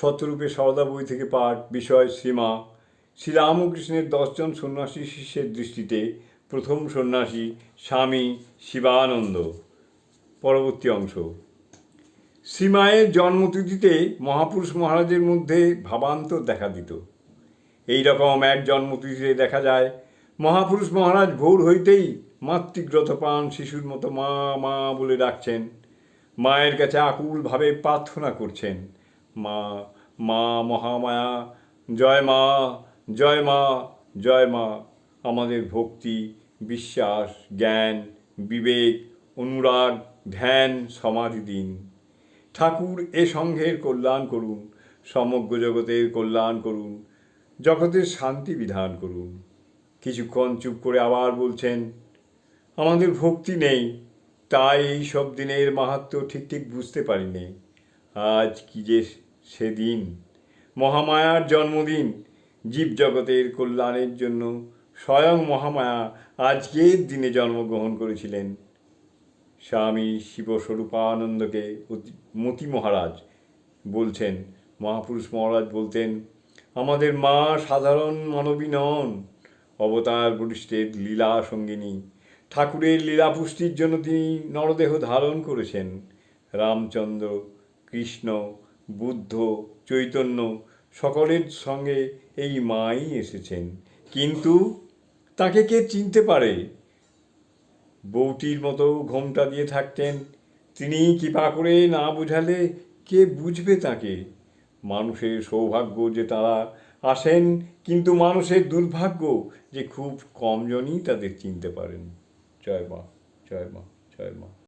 শতরূপে সরদা বই থেকে পাঠ, বিষয়, সীমা। শ্রীরামকৃষ্ণের দশজন সন্ন্যাসী শিষ্যের দৃষ্টিতে প্রথম সন্ন্যাসী স্বামী শিবানন্দ। পরবর্তী অংশ। শ্রীমায়ের জন্মতিথিতে মহাপুরুষ মহারাজের মধ্যে ভাবান্তর দেখা দিত। এই রকম এক জন্মতিথিতে দেখা যায়, মহাপুরুষ মহারাজ ভোর হইতেই মাতৃগ্রতপান শিশুর মতো মা মা বলে ডাকছেন। মায়ের কাছে আকুলভাবে প্রার্থনা করছেন। মা মা মহামায়া, জয় মা জয় মা জয় মা। আমাদের ভক্তি, বিশ্বাস, জ্ঞান, বিবেক, অনুরাগ, ধ্যান, সমাধি দিন। ঠাকুর এ সংঘের কল্যাণ করুন, সমগ্র জগতের কল্যাণ করুন, জগতের শান্তি বিধান করুন। কিছুক্ষণ চুপ করে আবার বলছেন, আমাদের ভক্তি নেই, তাই এই সব দিনের মাহাত্ম্য ঠিক ঠিক বুঝতে পারিনি। আজ কি যে সেদিন? মহামায়ার জন্মদিন। জীবজগতের কল্যাণের জন্য স্বয়ং মহামায়া আজকের দিনে জন্মগ্রহণ করেছিলেন। স্বামী শিবস্বরূপানন্দকে মতি মহারাজ বলছেন, মহাপুরুষ মহারাজ বলতেন, আমাদের মা সাধারণ মানবী নন অবতার বরিষ্ঠের লীলা সঙ্গিনী। ঠাকুরের লীলা পুষ্টির জন্য তিনি নরদেহ ধারণ করেছেন। রামচন্দ্র কৃষ্ণ, বুদ্ধ, চৈতন্য সকলের সঙ্গে এই মাই এসেছেন। কিন্তু তাকে কে চিনতে পারে? বউটির মতো ঘোমটা দিয়ে থাকতেন। তিনি কৃপা করে না বুঝালে কে বুঝবে তাকে? মানুষের সৌভাগ্য যে তারা আসেন, কিন্তু মানুষের দুর্ভাগ্য যে খুব কমজনই তাদের চিনতে পারেন। জয় মা জয় মা জয় মা।